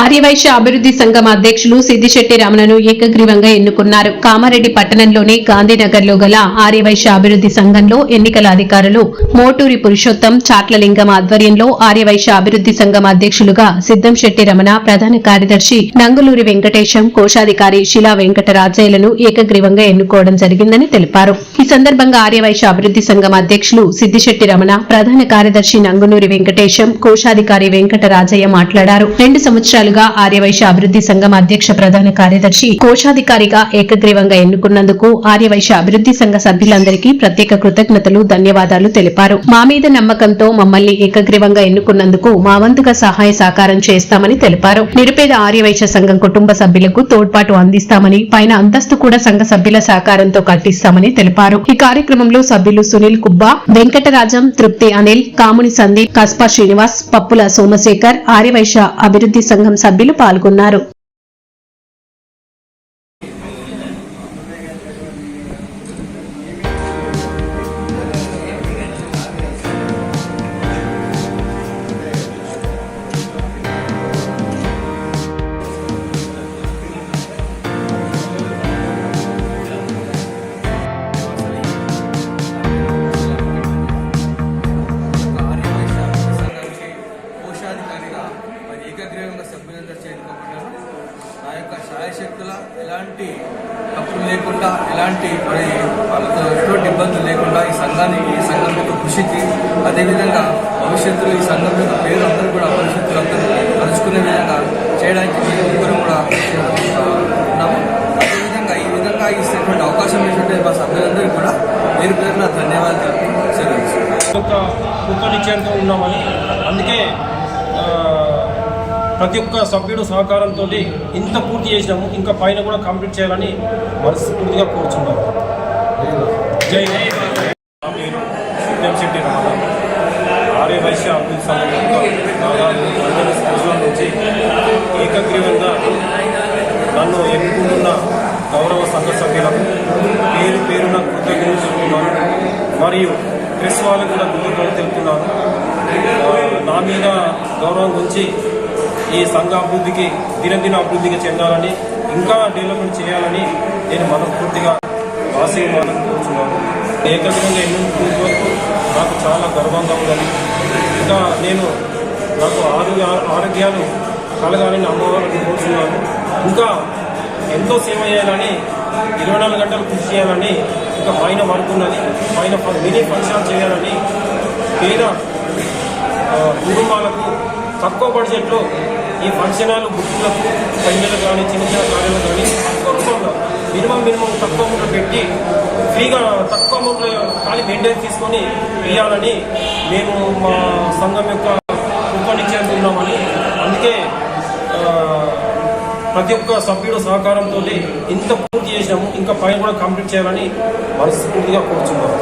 ఆర్యవైశ్య అభివృద్ధి సంఘం అధ్యక్షులు సిద్దిశెట్టి రమణను ఏకగ్రీవంగా ఎన్నుకున్నారు. కామారెడ్డి పట్టణంలోని గాంధీనగర్లో గల ఆర్యవైశ్య అభివృద్ధి సంఘంలో ఎన్నికల అధికారులు మోటూరి పురుషోత్తం చాట్లలింగం ఆధ్వర్యంలో ఆర్యవైశ్య అభివృద్ధి సంఘం అధ్యక్షులుగా సిద్దంశెట్టి రమణ ప్రధాన కార్యదర్శి నంగులూరి వెంకటేశం కోశాధికారి శిలా వెంకటరాజయ్యలను ఏకగ్రీవంగా ఎన్నుకోవడం జరిగిందని తెలిపారు. ఈ సందర్భంగా ఆర్యవైశ్య అభివృద్ధి సంఘం అధ్యక్షులు సిద్దిశెట్టి రమణ ప్రధాన కార్యదర్శి నంగునూరి వెంకటేశం కోశాధికారి వెంకటరాజయ్య మాట్లాడారు. రెండు సంవత్సరాలుగా ఆర్యవైశ్య అభివృద్ధి సంఘం అధ్యక్ష ప్రధాన కార్యదర్శి కోశాధికారిగా ఏకగ్రీవంగా ఎన్నుకున్నందుకు ఆర్యవైశ్య అభివృద్ధి సంఘ సభ్యులందరికీ ప్రత్యేక కృతజ్ఞతలు ధన్యవాదాలు తెలిపారు. మా మీద నమ్మకంతో మమ్మల్ని ఏకగ్రీవంగా ఎన్నుకున్నందుకు మా వంతుగా సహాయ సహకారం చేస్తామని తెలిపారు. నిరుపేద ఆర్యవైశ్య సంఘం కుటుంబ సభ్యులకు తోడ్పాటు అందిస్తామని పైన అంతస్తు కూడా సంఘ సభ్యుల సహకారంతో కట్టిస్తామని తెలిపారు. ఈ కార్యక్రమంలో సభ్యులు సునీల్ కుబ్బా వెంకటరాజం తృప్తి అనిల్ కాముని సందీప్ కస్పా శ్రీనివాస్ పప్పుల సోమశేఖర్ ఆర్యవైశ్య అభివృద్ధి సంఘం సభ్యులు పాల్గొన్నారు శాయశక్తుల ఎలాంటి తప్పులు లేకుండా ఎలాంటి మరి వాళ్ళతో ఎటువంటి ఇబ్బందులు లేకుండా ఈ సంఘానికి ఈ సంఘం యొక్క కృషికి అదేవిధంగా భవిష్యత్తులో ఈ సంఘం యొక్క పేరు అందరూ కూడా భవిష్యత్తులో అందరూ తలుచుకునే విధంగా చేయడానికి మేము ముగ్గురు కూడా ఉన్నాము. అదేవిధంగా ఈ విధంగా ఇచ్చినటువంటి అవకాశం ఇచ్చినటువంటి మా సభ్యులందరికీ కూడా పేరు పేరున ధన్యవాదాలు తెలుపుతూ సెలవు ఉన్నామని. అందుకే ప్రతి ఒక్క సభ్యుడు సహకారంతో ఇంత పూర్తి చేసినాము ఇంకా పైన కూడా కంప్లీట్ చేయాలని మనస్ఫూర్తిగా కోరుచున్నాము. జై నా పేరు శెట్టి రమణ ఆర్య వైశ్య అభివృద్ధి దాదాపు సంవత్సరాల నుంచి ఏకగ్రీవంగా నన్ను ఎన్నుకుంటున్న గౌరవ సంఘ సభ్యులకు పేరు పేరున కృతజ్ఞతలు చెబుతున్నాను మరియు ప్రెస్ వాళ్ళకు కూడా కృతజ్ఞతలు తెలుపుతున్నాను. నా మీద గౌరవం గురించి ఈ సంఘ అభివృద్ధికి దినదిన అభివృద్ధికి చెందాలని ఇంకా డెవలప్మెంట్ చేయాలని నేను మనస్ఫూర్తిగా ఆశీర్వాదం కోరుచున్నాను. ఏకగ్రంగా ఎన్నుకున్నందుకు నాకు చాలా గర్వంగా ఉందని. ఇంకా నేను నాకు ఆరోగ్య ఆరోగ్యాలు కలగాలని అమ్మవారిని కోరుచున్నాను. ఇంకా ఎంతో సేవ చేయాలని ఇరవై నాలుగు గంటలు కృషి చేయాలని ఇంకా పైన వర్క్ ఉన్నది పైన మినీ ఫంక్షన్ చేయాలని పేద కుటుంబాలకు తక్కువ బడ్జెట్లో ఈ ఫంక్షన్ హాల్ బుక్కులకు పెళ్ళిళ్ళు కానీ చిన్న చిన్న కార్యాలు కానీ తక్కువ రూపంలో మినిమం మినిమం తక్కువ అమౌంట్లో పెట్టి ఫ్రీగా తక్కువ అమౌంట్లో ఖాళీ మెయింటైన్ తీసుకొని వేయాలని మేము మా సంఘం యొక్క రూపొందించేందుకున్నామని అందుకే ప్రతి ఒక్క సభ్యుడు సహకారంతో ఇంత పూర్తి చేసినాము ఇంకా పైన కూడా కంప్లీట్ చేయాలని మనస్ఫూర్తిగా కోరుచున్నాము.